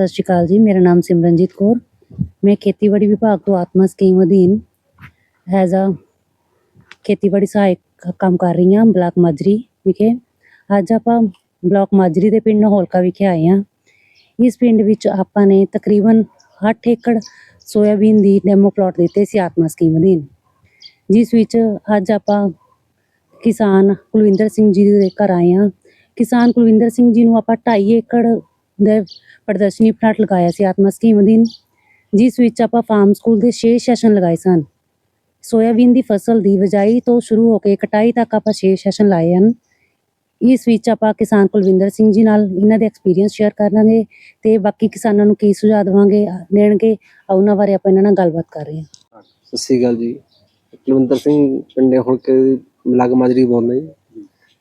ਸਤਿ ਸ਼੍ਰੀ ਅਕਾਲ ਜੀ, ਮੇਰਾ ਨਾਮ ਸਿਮਰਨਜੀਤ ਕੌਰ। ਮੈਂ ਖੇਤੀਬਾੜੀ ਵਿਭਾਗ ਤੋਂ ਆਤਮਾ ਸਕੀਮ ਅਧੀਨ ਐਜ਼ ਅ ਖੇਤੀਬਾੜੀ ਸਹਾਇਕ ਕੰਮ ਕਰ ਰਹੀ ਹਾਂ, ਬਲਾਕ ਮਾਜਰੀ ਵਿਖੇ। ਅੱਜ ਆਪਾਂ ਬਲਾਕ ਮਾਜਰੀ ਦੇ ਪਿੰਡ ਹੋਲਕਾ ਵਿਖੇ ਆਏ ਹਾਂ। ਇਸ ਪਿੰਡ ਵਿੱਚ ਆਪਾਂ ਨੇ ਤਕਰੀਬਨ 8 ਏਕੜ ਸੋਇਆਬੀਨ ਦੀ ਡੈਮੋ ਪਲਾਟ ਦਿੱਤੇ ਸੀ ਆਤਮਾ ਸਕੀਮ ਅਧੀਨ। ਜਿਸ ਵਿੱਚ ਅੱਜ ਆਪਾਂ ਕਿਸਾਨ ਕੁਲਵਿੰਦਰ ਸਿੰਘ ਜੀ ਦੇ ਘਰ ਆਏ ਹਾਂ। ਕਿਸਾਨ ਕੁਲਵਿੰਦਰ ਸਿੰਘ ਜੀ ਨੂੰ ਆਪਾਂ 2.5 ਏਕੜ ਦੇ ਪ੍ਰਦਰਸ਼ਨੀ ਪਲਾਟ ਲਗਾਇਆ ਸੀ ਆਤਮਾ ਸਕੀਮ ਅਧੀਨ, ਜਿਸ ਵਿੱਚ ਆਪਾਂ ਫਾਰਮ ਸਕੂਲ ਦੇ 6 ਸੈਸ਼ਨ ਲਗਾਏ ਸਨ। ਸੋਇਆਬੀਨ ਦੀ ਫਸਲ ਦੀ ਬਿਜਾਈ ਤੋਂ ਸ਼ੁਰੂ ਹੋ ਕੇ ਕਟਾਈ ਤੱਕ ਆਪਾਂ 6 ਸੈਸ਼ਨ ਲਾਏ ਹਨ। ਇਸ ਵਿੱਚ ਆਪਾਂ ਕਿਸਾਨ ਕੁਲਵਿੰਦਰ ਸਿੰਘ ਜੀ ਨਾਲ ਇਹਨਾਂ ਦੇ ਐਕਸਪੀਰੀਅੰਸ ਸ਼ੇਅਰ ਕਰਾਂਗੇ ਤੇ ਬਾਕੀ ਕਿਸਾਨਾਂ ਨੂੰ ਕੀ ਸੁਝਾਅ ਦੇਵਾਂਗੇ, ਦੇਣਗੇ ਉਹਨਾਂ ਬਾਰੇ ਆਪਾਂ ਇਹਨਾਂ ਨਾਲ ਗੱਲਬਾਤ ਕਰ ਰਹੇ ਹਾਂ। ਸਤਿ ਸ਼੍ਰੀ ਅਕਾਲ ਜੀ। ਕੁਲਵਿੰਦਰ ਸਿੰਘ ਪਿੰਡੇ ਹੁਣ ਕੇ ਬਲਾਕ ਮਾਜਰੀ ਬੋਲਦਾ ਜੀ।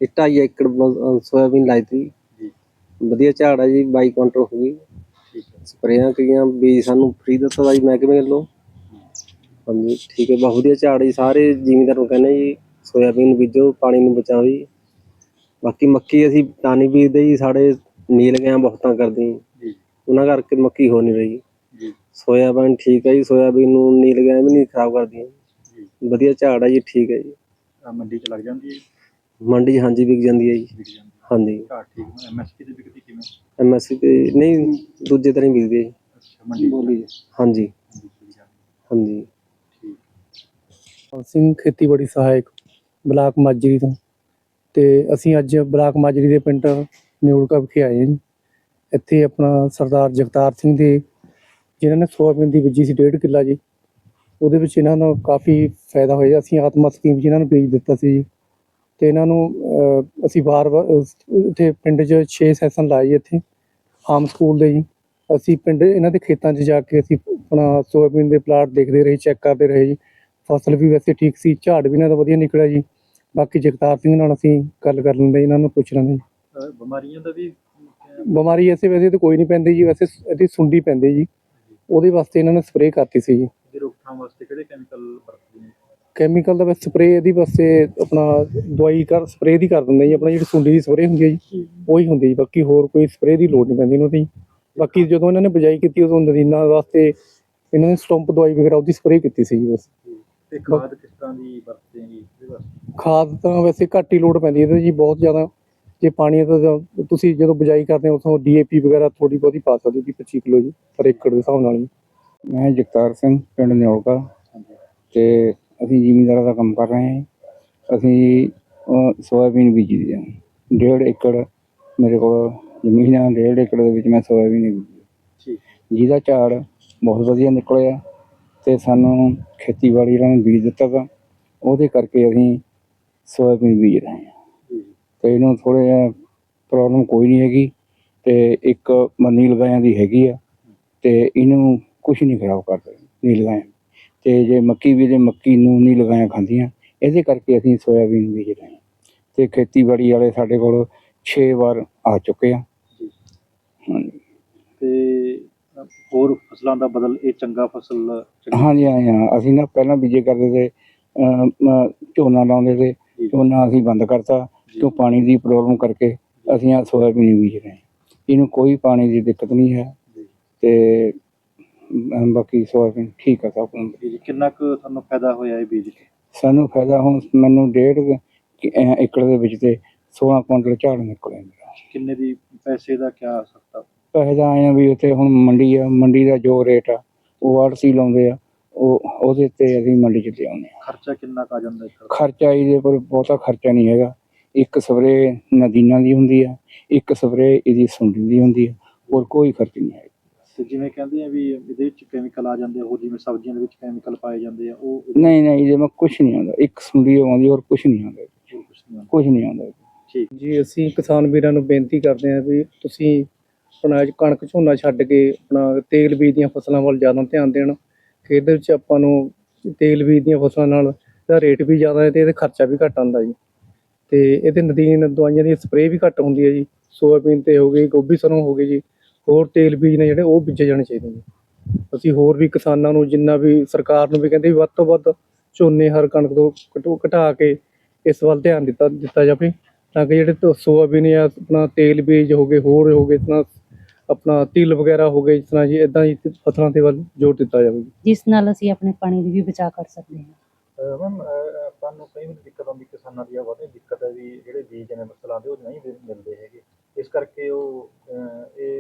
ਇਹ ਢਾਈ ਏਕੜ ਬ- ਸੋਇਆਬੀਨ ਲਾਈ ਸੀ। ਵਧੀਆ ਝਾੜ ਹੈ ਜੀ 22 ਕੁਇੰਟਲ ਹੋ ਗਈ। ਸਪਰੇਆਂ ਕਈਆਂ ਬੀਜ ਸਾਨੂੰ ਫ੍ਰੀ ਦਿੱਤਾ ਦਾ ਜੀ ਮਹਿਕਮੇ ਵੱਲੋਂ। ਹਾਂਜੀ ਠੀਕ ਹੈ ਬਹੁਤ ਵਧੀਆ ਝਾੜ ਜੀ ਸਾਰੇ ਜ਼ਿਮੀਂਦਾਰ ਨੂੰ ਕਹਿੰਦੇ ਜੀ ਸੋਇਆਬੀਨ ਬੀਜੋ ਪਾਣੀ ਨੂੰ ਬਚਾਓ ਜੀ। ਬਾਕੀ ਮੱਕੀ ਅਸੀਂ ਤਾਂ ਨਹੀਂ ਬੀਜਦੇ ਜੀ ਸਾਡੇ ਨੀਲ ਗਿਆ ਬਹੁਤਾਂ ਕਰਦੇ ਜੀ। ਉਹਨਾਂ ਕਰਕੇ ਮੱਕੀ ਹੋ ਨਹੀਂ ਰਹੀ। ਸੋਇਆਬੀਨ ਠੀਕ ਹੈ ਜੀ ਸੋਇਆਬੀਨ ਨੂੰ ਨੀਲ ਗਿਆ ਵੀ ਨਹੀਂ ਖਰਾਬ ਕਰਦੀਆਂ। ਵਧੀਆ ਝਾੜ ਹੈ ਜੀ ਠੀਕ ਹੈ ਜੀ। ਮੰਡੀ ਚ ਲੱਗ ਜਾਂਦੀ ਹੈ ਮੰਡੀ 'ਚ ਹਾਂਜੀ ਵਿਕ ਜਾਂਦੀ ਹੈ ਜੀ। ਹਾਂਜੀ। ਘਾਟ ਠੀਕ ਐਮਐਸਪੀ ਤੇ ਵਿਕਦੀ ਕਿਵੇਂ? ਐਮਐਸਪੀ ਤੇ ਨਹੀਂ ਦੂਜੇ ਤਰ੍ਹਾਂ ਹੀ ਵਿਕਦੀ ਹੈ ਜੀ। ਅੱਛਾ ਮੰਡੀ ਬੋਲੀ। ਹਾਂਜੀ। ਹਾਂਜੀ। ਸਿੰਘ ਖੇਤੀਬਾੜੀ ਸਹਾਇਕ ਬਲਾਕ ਮਾਜਰੀ ਤੋਂ। ਤੇ ਅਸੀਂ ਅੱਜ ਬਲਾਕ ਮਾਜਰੀ ਦੇ ਪਿੰਡ ਨਿਊੜਕਾ ਵਿਖੇ ਆਏ ਹਾਂ ਜੀ। ਇੱਥੇ ਆਪਣਾ ਸਰਦਾਰ ਜਗਤਾਰ ਸਿੰਘ ਦੇ ਜਿਨ੍ਹਾਂ ਨੇ ਸੋਇਆਬੀਨ ਦੀ ਬੀਜੀ ਸੀ ਡੇਢ ਕਿੱਲਾ ਜੀ। ਉਹਦੇ ਵਿੱਚ ਇਹਨਾਂ ਨੂੰ ਕਾਫੀ ਫਾਇਦਾ ਹੋਇਆ। ਅਸੀਂ ਆਤਮਾ ਸਕੀਮ 'ਚ ਇਹਨਾਂ ਨੂੰ ਬੀਜ ਦਿੱਤਾ ਸੀ ਜੀ। ਤੇ ਇਹਨਾਂ ਨੂੰ ਅਸੀਂ ਅਹ, ਇੱਥੇ ਪਿੰਡ 'ਚ 6 ਸੈਸ਼ਨ ਲਾਏ ਇੱਥੇ ਆਮ ਸਕੂਲ ਦੇ ਜੀ। ਅਸੀਂ ਪਿੰਡ ਇਹਨਾਂ ਦੇ ਖੇਤਾਂ 'ਚ ਜਾ ਕੇ ਅਸੀਂ ਆਪਣਾ ਸੋਇਆਬੀਨ ਦੇ ਪਲਾਟ ਦੇਖਦੇ ਰਹੇ ਚੈੱਕ ਕਰਦੇ ਰਹੇ ਜੀ। ਫਸਲ ਵੀ ਵੈਸੇ ਠੀਕ ਸੀ ਝਾੜ ਵੀ ਇਹਨਾਂ ਦਾ ਵਧੀਆ ਨਿਕਲਿਆ ਜੀ। ਬਾਕੀ ਜਗਤਾਰ ਸਿੰਘ ਨਾਲ ਅਸੀਂ ਗੱਲ ਕਰ ਲੈਂਦੇ ਇਹਨਾਂ ਨੂੰ ਪੁੱਛ ਲੈਂਦੇ ਬਿਮਾਰੀਆਂ ਦਾ ਵੀ ਬਿਮਾਰੀ ਐਸੇ ਵੈਸੇ ਤਾਂ ਕੋਈ ਨਹੀਂ ਪੈਂਦੀ ਜੀ ਵੈਸੇ ਇਹਦੀ ਸੁੰਡੀ ਪੈਂਦੀ ਜੀ। ਉਹਦੇ ਵਾਸਤੇ ਇਹਨਾਂ ਨੇ ਸਪਰੇਅ ਕਰਤੀ ਸੀ ਜੀ। ਰੋਕਥਾਮ ਵਾਸਤੇ ਕਿਹੜੇ ਕੈਮੀਕਲ ਵਰਤਦੇ ਨੇ? ਕੈਮੀਕਲ ਦਾ ਬਸ ਸਪਰੇਅ ਇਹਦੀ ਵਾਸਤੇ ਆਪਣਾ ਦਵਾਈ ਕਰ ਸਪਰੇਅ ਦੀ ਕਰ ਦਿੰਦੇ ਜੀ ਆਪਣਾ ਜਿਹੜੀ ਸੁੰਡੀ ਦੀ ਸਪਰੇਅ ਹੁੰਦੀ ਹੈ ਜੀ ਉਹੀ ਹੁੰਦੀ ਜੀ ਬਾਕੀ ਹੋਰ ਕੋਈ ਸਪਰੇਅ ਦੀ ਲੋੜ ਨਹੀਂ ਪੈਂਦੀ ਇਹਨਾਂ ਤੇ ਜੀ। ਬਾਕੀ ਜਦੋਂ ਇਹਨਾਂ ਨੇ ਬਿਜਾਈ ਕੀਤੀ ਉਦੋਂ ਨਦੀਨਾਂ ਵਾਸਤੇ ਇਹਨਾਂ ਨੇ ਸਟੰਪ ਦਵਾਈ ਵਗੈਰਾ ਉਹਦੀ ਸਪਰੇਅ ਕੀਤੀ ਸੀ ਜੀ ਬਸ। ਤੇ ਖਾਦ ਕਿਸ ਤਰ੍ਹਾਂ ਦੀ ਵਰਤਦੇ ਨੇ ਇਹਦੇ ਵਾਸਤੇ? ਖਾਦ ਤਾਂ ਵੈਸੇ ਘੱਟ ਹੀ ਲੋੜ ਪੈਂਦੀ ਇਹਦੇ ਜੀ ਬਹੁਤ ਜ਼ਿਆਦਾ ਜੇ ਪਾਣੀ ਦਾ ਤਾਂ ਤੁਸੀਂ ਜਦੋਂ ਬਿਜਾਈ ਕਰਦੇ ਹੋ ਉਥੋਂ ਡੀਏਪੀ ਵਗੈਰਾ ਥੋੜੀ ਬਹੁਤੀ ਪਾ ਸਕਦੇ ਹੋ ਜੀ 25 ਕਿਲੋ ਜੀ ਪਰ ਏਕੜ ਦੇ ਹਿਸਾਬ ਨਾਲ ਜੀ। ਮੈਂ ਜਗਤਾਰ ਸਿੰਘ ਪਿੰਡ ਨਿਓਲਕਾ ਤੇ ਅਸੀਂ ਜ਼ਿਮੀਂਦਾਰਾਂ ਦਾ ਕੰਮ ਕਰ ਰਹੇ ਹਾਂ ਅਸੀਂ ਸੋਇਆਬੀਨ ਬੀਜੀ ਹੈ। ਡੇਢ ਏਕੜ ਮੇਰੇ ਕੋਲ ਜ਼ਮੀਨ ਹੈ ਡੇਢ ਏਕੜ ਦੇ ਵਿੱਚ ਮੈਂ ਸੋਇਆਬੀਨ ਬੀਜੀ ਜਿਹਦਾ ਝਾੜ ਬਹੁਤ ਵਧੀਆ ਨਿਕਲਿਆ ਤੇ ਸਾਨੂੰ ਖੇਤੀਬਾੜੀ ਇਹਨਾਂ ਨੇ ਬੀਜ ਦਿੱਤਾ ਗਾ ਉਹਦੇ ਕਰਕੇ ਅਸੀਂ ਸੋਇਆਬੀਨ ਬੀਜ ਰਹੇ ਹਾਂ। ਤੇ ਇਹਨੂੰ ਥੋੜ੍ਹਾ ਜਿਹਾ ਪ੍ਰੋਬਲਮ ਕੋਈ ਨਹੀਂ ਹੈਗੀ ਤੇ ਇੱਕ ਮੰਨੀ ਲਗਾਇਆਂ ਦੀ ਹੈਗੀ ਆ ਤੇ ਇਹਨੂੰ ਕੁਝ ਨਹੀਂ ਖਰਾਬ ਕਰਦਾ ਨੀਲ ਗਾਇਆਂ ਤੇ ਜੇ ਮੱਕੀ ਵੀ ਦੇ ਮੱਕੀ ਨੂੰ ਨਹੀਂ ਲਗਾਇਆ ਖਾਂਦੀਆਂ ਇਹਦੇ ਕਰਕੇ ਅਸੀਂ ਸੋਇਆਬੀਨ ਬੀਜ ਰਹੇ ਹਾਂ ਤੇ ਖੇਤੀਬਾੜੀ ਵਾਲੇ ਸਾਡੇ ਕੋਲ 6 ਵਾਰ ਆ ਚੁੱਕੇ ਆ ਹਾਂਜੀ ਤੇ ਹੋਰ ਫਸਲਾਂ ਦਾ ਬਦਲ ਇਹ ਚੰਗਾ ਫਸਲ ਹਾਂਜੀ ਹਾਂਜੀ ਹਾਂ ਅਸੀਂ ਨਾ ਪਹਿਲਾਂ ਬੀਜੇ ਕਰਦੇ ਤੇ ਝੋਨਾ ਲਾਉਂਦੇ ਤੇ। ਝੋਨਾ ਅਸੀਂ ਬੰਦ ਕਰਤਾ। ਕਿਉਂ ਪਾਣੀ ਦੀ ਪ੍ਰੋਬਲਮ ਕਰਕੇ ਅਸੀਂ ਆ ਸੋਇਆਬੀਨ ਬੀਜ ਰਹੇ ਹਾਂ ਇਹਨੂੰ ਕੋਈ ਪਾਣੀ ਦੀ ਦਿੱਕਤ ਨਹੀਂ ਹੈ। ਤੇ ਅਮ, ਬਾਕੀ ਸੋਇਆਬੀਨ ਠੀਕ ਆ ਸਭ। ਜੀ ਕਿੰਨਾ ਕੁ ਤੁਹਾਨੂੰ ਫਾਇਦਾ ਹੋਇਆ ਇਹ ਬੀਜ ਕੇ ਸਾਨੂੰ ਫਾਇਦਾ ਹੁਣ ਮੈਨੂੰ ਡੇਢ ਕੁ ਕਿ- ਅਹ ਏਕੜ ਦੇ ਵਿੱਚ ਤੇ 16 ਕੁਇੰਟਲ ਝਾੜ ਨਿਕਲਿਆ ਮੇਰਾ ਕਿੰਨੇ ਦੀ ਪੈਸੇ ਦਾ ਕਿਆ ਸਸਤਾ? ਪੈਸੇ ਦਾ ਆਏ ਆ ਵੀ ਉੱਥੇ ਹੁਣ ਮੰਡੀ ਆ ਮੰਡੀ ਦਾ ਜੋ ਰੇਟ ਆ ਉਹ ਆੜਤੀ ਲਾਉਂਦੇ ਆ ਉਹ ਉਹਦੇ ਤੇ ਅਸੀਂ ਮੰਡੀ 'ਚ ਲਿਆਉਂਦੇ ਆ। ਖਰਚਾ ਕਿੰਨਾ ਕੁ ਆ ਜਾਂਦਾ ਇੱਕ ਖਰਚਾ ਇਹਦੇ ਪਰ ਬਹੁਤਾ ਖਰਚਾ ਨਹੀਂ ਹੈਗਾ। ਇੱਕ ਸਪਰੇ ਨਦੀਨਾਂ ਦੀ ਹੁੰਦੀ ਆ ਇੱਕ ਸਪਰੇ ਇਹਦੀ ਸੁੰਡੀ ਦੀ ਹੁੰਦੀ ਆ ਹੋਰ ਕੋਈ ਖਰਚ ਨਹੀਂ ਹੈ ਤੇ ਜਿਵੇਂ ਕਹਿੰਦੇ ਆ ਵੀ ਇਹਦੇ ਵਿੱਚ ਕੈਮੀਕਲ ਆ ਜਾਂਦੇ ਆ, ਉਹ ਜਿਵੇਂ ਸਬਜ਼ੀਆਂ ਦੇ ਵਿੱਚ ਕੈਮੀਕਲ ਪਾਏ ਜਾਂਦੇ ਆ ਉਹ ਨਹੀਂ ਨਹੀਂ ਇਹਦੇ ਮੈਂ ਕੁਝ ਨਹੀਂ ਆਉਂਦਾ। ਇੱਕ ਸੁੰਡੀ ਆਉਂਦੀ ਹੋਰ ਕੁਝ ਨਹੀਂ ਆਉਂਦਾ। ਕੁਝ ਨਹੀਂ ਆਉਂਦਾ। ਠੀਕ। ਜੀ ਅਸੀਂ ਕਿਸਾਨ ਵੀਰਾਂ ਨੂੰ ਬੇਨਤੀ ਕਰਦੇ ਹਾਂ ਵੀ ਤੁਸੀਂ ਆਪਣਾ ਕਣਕ ਝੋਨਾ ਛੱਡ ਕੇ ਆਪਣਾ ਤੇਲ ਬੀਜ ਦੀਆਂ ਫਸਲਾਂ ਵੱਲ ਜ਼ਿਆਦਾ ਧਿਆਨ ਦੇਣ। ਕਿ ਇਹਦੇ ਵਿੱਚ ਆਪਾਂ ਨੂੰ ਤੇਲ ਬੀਜ ਦੀਆਂ ਫਸਲਾਂ ਨਾਲ ਇਹਦਾ ਰੇਟ ਵੀ ਜ਼ਿਆਦਾ ਹੈ ਤੇ ਇਹਦਾ ਖਰਚਾ ਵੀ ਘੱਟ ਆਉਂਦਾ ਜੀ। ਤੇ ਇਹਦੇ ਨਦੀਨ ਦਵਾਈਆਂ ਦੀ ਸਪਰੇਅ ਵੀ ਘੱਟ ਹੁੰਦੀ ਹੈ ਜੀ। ਸੋਇਆਬੀਨ ਤੇ ਹੋ ਗਈ ਗੋਭੀ ਸਰੋਂ ਹੋ ਗਈ ਜੀ। ਹੋਰ ਤੇਲ ਬੀਜ ਨੇ ਜਿਹੜੇ ਉਹ ਬੀਜੇ ਜਾਣੇ ਚਾਹੀਦੇ ਨੇ। ਅਸੀਂ ਹੋਰ ਵੀ ਕਿਸਾਨਾਂ ਨੂੰ ਜਿੰਨਾ ਵੀ ਸਰਕਾਰ ਨੂੰ ਵੀ ਕਹਿੰਦੇ ਵੀ ਵੱਧ ਤੋਂ ਵੱਧ ਝੋਨੇ ਹਰ ਕਣਕ ਤੋਂ ਘਟੋ ਘਟਾ ਕੇ ਇਸ ਵੱਲ ਧਿਆਨ ਦਿੱਤਾ ਦਿੱਤਾ ਜਾਵੇ ਤਾਂ ਕਿ ਜਿਹੜੇ ਤੋਂ ਸੋਇਆਬੀਨ ਜਾਂ ਆਪਣਾ ਤੇਲ ਬੀਜ ਹੋ ਗਏ ਹੋਰ ਹੋ ਗਏ ਤਾਂ ਆਪਣਾ ਤਿਲ ਵਗੈਰਾ ਹੋ ਗਏ ਤਰ੍ਹਾਂ ਜੀ ਇਦਾਂ ਹੀ ਫਸਲਾਂ ਦੇ ਵੱਲ ਜ਼ੋਰ ਦਿੱਤਾ ਜਾਵੇ। ਜਿਸ ਨਾਲ ਅਸੀਂ ਆਪਣੇ ਪਾਣੀ ਦੀ ਵੀ ਬਚਾਅ ਕਰ ਸਕਦੇ ਹਾਂ। ਮੈਮ ਆਪਾਂ ਨੂੰ ਕਈ ਵਾਰ ਦਿੱਕਤ ਆਉਂਦੀ ਕਿਸਾਨਾਂ ਦੀ ਬਹੁਤ ਦਿੱਕਤ ਹੈ ਵੀ ਜਿਹੜੇ ਬੀਜ ਨੇ ਫਸਲਾਂ ਦੇ ਉਹ ਨਹੀਂ ਮਿਲ- ਮਿਲਦੇ ਹੈਗੇ। ਇਸ ਕਰਕੇ ਉਹ ਇਹ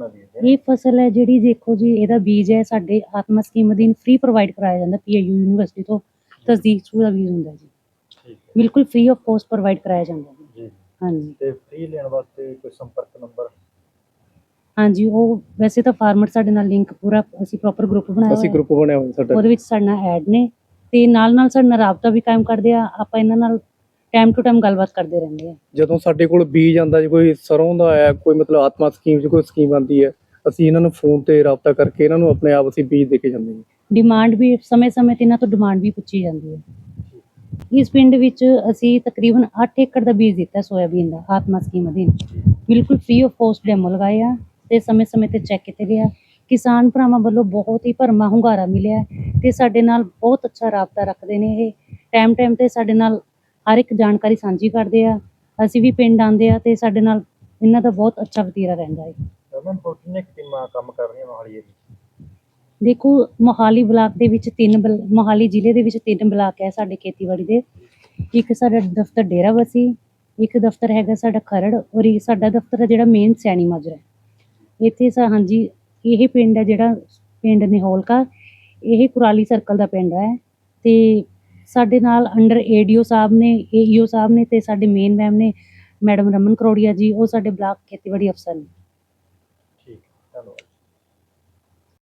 ਕਣਕ ਤੇ ਝੋਨਾ ਬੀਜਦੇ ਨੇ ਇਹ ਫਸਲ ਹੈ ਜਿਹੜੀ ਦੇਖੋ ਜੀ ਇਹਦਾ ਬੀਜ ਹੈ ਸਾਡੇ ਆਤਮਾ ਸਕੀਮ ਅਧੀਨ ਫ੍ਰੀ ਪ੍ਰੋਵਾਈਡ ਕਰਾਇਆ ਜਾਂਦਾ ਪੀਆਈਯੂ ਯੂਨੀਵਰਸਿਟੀ ਤੋਂ ਤਸਦੀਕ ਸ਼ੁਦਾ ਬੀਜ ਹੁੰਦਾ ਜੀ। ਬਿਲਕੁਲ ਫ੍ਰੀ ਆਫ ਕੋਸਟ ਪ੍ਰੋਵਾਈਡ ਕਰਾਇਆ ਜਾਂਦਾ ਜੀ। ਹਾਂਜੀ। ਤੇ ਫ੍ਰੀ ਲੈਣ ਵਾਸਤੇ ਕੋਈ ਸੰਪਰਕ ਨੰਬਰ ਹਾਂਜੀ ਉਹ ਵੈਸੇ ਤਾਂ ਫਾਰਮਰ ਸਾਡੇ ਨਾਲ ਲਿੰਕ ਪੂਰਾ ਅਸੀਂ ਪ੍ਰੋਪਰ ਗਰੁੱਪ ਬਣਾਇਆ ਅਸੀਂ ਗਰੁੱਪ ਬਣਿਆ ਹੋਇਆ ਸਾਡਾ। ਉਹਦੇ ਵਿੱਚ ਸਾਡੇ ਐਡ ਨੇ ਤੇ ਨਾਲ ਨਾਲ ਸਾਡੇ ਨਾਲ ਰਾਬਤਾ ਵੀ ਕਾਇਮ ਕਰਦੇ ਆ। ਆਪਾਂ ਇਹਨਾਂ ਨਾਲ ਟਾਈਮ ਟੂ ਟਾਈਮ ਗੱਲਬਾਤ ਕਰਦੇ ਰਹਿੰਦੇ ਆ। ਜਦੋਂ ਸਾਡੇ ਕੋਲ ਬੀਜ ਆਂਦਾ ਜੀ ਕੋਈ ਸਰੋਂ ਦਾ ਹੈ ਕੋਈ ਮਤਲਬ ਆਤਮਾ ਸਕੀਮ 'ਚ ਕੋਈ ਸਕੀਮ ਆਂਦੀ ਹੈ ਅਸੀਂ ਇਹਨਾਂ ਨੂੰ ਫੋਨ ਤੇ ਰਾਬਤਾ ਕਰਕੇ ਇਹਨਾਂ ਨੂੰ ਆਪਣੇ ਆਪ ਅਸੀਂ ਬੀਜ ਦੇ ਕੇ ਜਾਂਦੇ ਹਾਂ। ਡਿਮਾਂਡ ਵੀ ਸਮੇਂ-ਸਮੇਂ ਤੇ ਇਹਨਾਂ ਤੋਂ ਡਿਮਾਂਡ ਵੀ ਪੁੱਛੀ ਜਾਂਦੀ ਹੈ। ਇਸ ਪਿੰਡ ਵਿੱਚ ਅਸੀਂ ਤਕਰੀਬਨ 8 ਏਕੜ ਦਾ ਬੀਜ ਦਿੱਤਾ ਸੋਇਆਬੀਨ ਦਾ ਆਤਮਾ ਸਕੀਮ ਅਧੀਨ। ਬਿਲਕੁਲ ਫ੍ਰੀ ਆਫ ਕੋਸਟ ਡੈਮੋ ਲਗਾਏ ਆ ਤੇ ਸਮੇਂ-ਸਮੇਂ ਤੇ ਚੈੱਕ ਕੀਤੇ ਗਏ ਆ। ਕਿਸਾਨ ਭਰਾਵਾਂ ਵੱਲੋਂ ਬਹੁਤ ਹੀ ਭਰਮਾ ਹੁੰਗਾਰਾ ਮਿਲਿਆ ਤੇ ਸਾਡੇ ਨਾਲ ਬਹੁਤ ਅੱਛਾ ਰਾਬਤਾ ਰੱਖਦੇ ਨੇ ਇਹ। ਟਾਈਮ ਟਾਈਮ ਤੇ ਸਾਡੇ ਨਾਲ ਹਰ ਇੱਕ ਜਾਣਕਾਰੀ ਸਾਂਝੀ ਕਰਦੇ ਆ ਅਸੀਂ ਵੀ ਪਿੰਡ ਆਉਂਦੇ ਆ ਤੇ ਸਾਡੇ ਨਾਲ ਇਹਨਾਂ ਦਾ ਬਹੁਤ ਅੱਛਾ ਵਤੀਰਾ ਰਹਿੰਦਾ ਹੈ ਮੈਮ ਕਿੰਨੇ ਕੁ ਟੀਮਾਂ ਕੰਮ ਕਰ ਰਹੀਆਂ ਮੋਹਾਲੀ ਏਰੀਏ 'ਚ ਦੇਖੋ ਮੋਹਾਲੀ ਬਲਾਕ ਦੇ ਵਿੱਚ ਤਿੰਨ ਬਲ- ਮੋਹਾਲੀ ਜ਼ਿਲ੍ਹੇ ਦੇ ਵਿੱਚ ਤਿੰਨ ਬਲਾਕ ਹੈ ਸਾਡੇ ਖੇਤੀਬਾੜੀ ਦੇ। ਇੱਕ ਸਾਡਾ ਦਫ਼ਤਰ ਡੇਰਾਬੱਸੀ ਇੱਕ ਦਫ਼ਤਰ ਹੈਗਾ ਸਾਡਾ ਖਰੜ ਔਰ ਇੱਕ ਸਾਡਾ ਦਫ਼ਤਰ ਹੈ ਜਿਹੜਾ ਮੇਨ ਸੈਣੀ ਮਾਜਰਾ ਹੈ। ਇੱਥੇ ਸਾ ਹਾਂਜੀ ਇਹ ਪਿੰਡ ਹੈ ਜਿਹੜਾ ਪਿੰਡ ਨਿਹੋਲਕਾ ਇਹ ਕੁਰਾਲੀ ਸਰਕਲ ਦਾ ਪਿੰਡ ਹੈ ਤੇ ਸਾਡੇ ਨਾਲ ਅੰਡਰ ਏਡੀਓ ਸਾਹਿਬ ਨੇ ਏਈਓ ਸਾਹਿਬ ਨੇ ਤੇ ਸਾਡੇ ਮੇਨ ਮੈਮ ਨੇ ਮੈਡਮ ਰਮਨ ਕਰੋੜੀਆ ਜੀ, ਉਹ ਸਾਡੇ ਬਲਾਕ ਖੇਤੀਬਾੜੀ ਅਫਸਰ ਨੇ। ਠੀਕ, ਧੰਨਵਾਦ।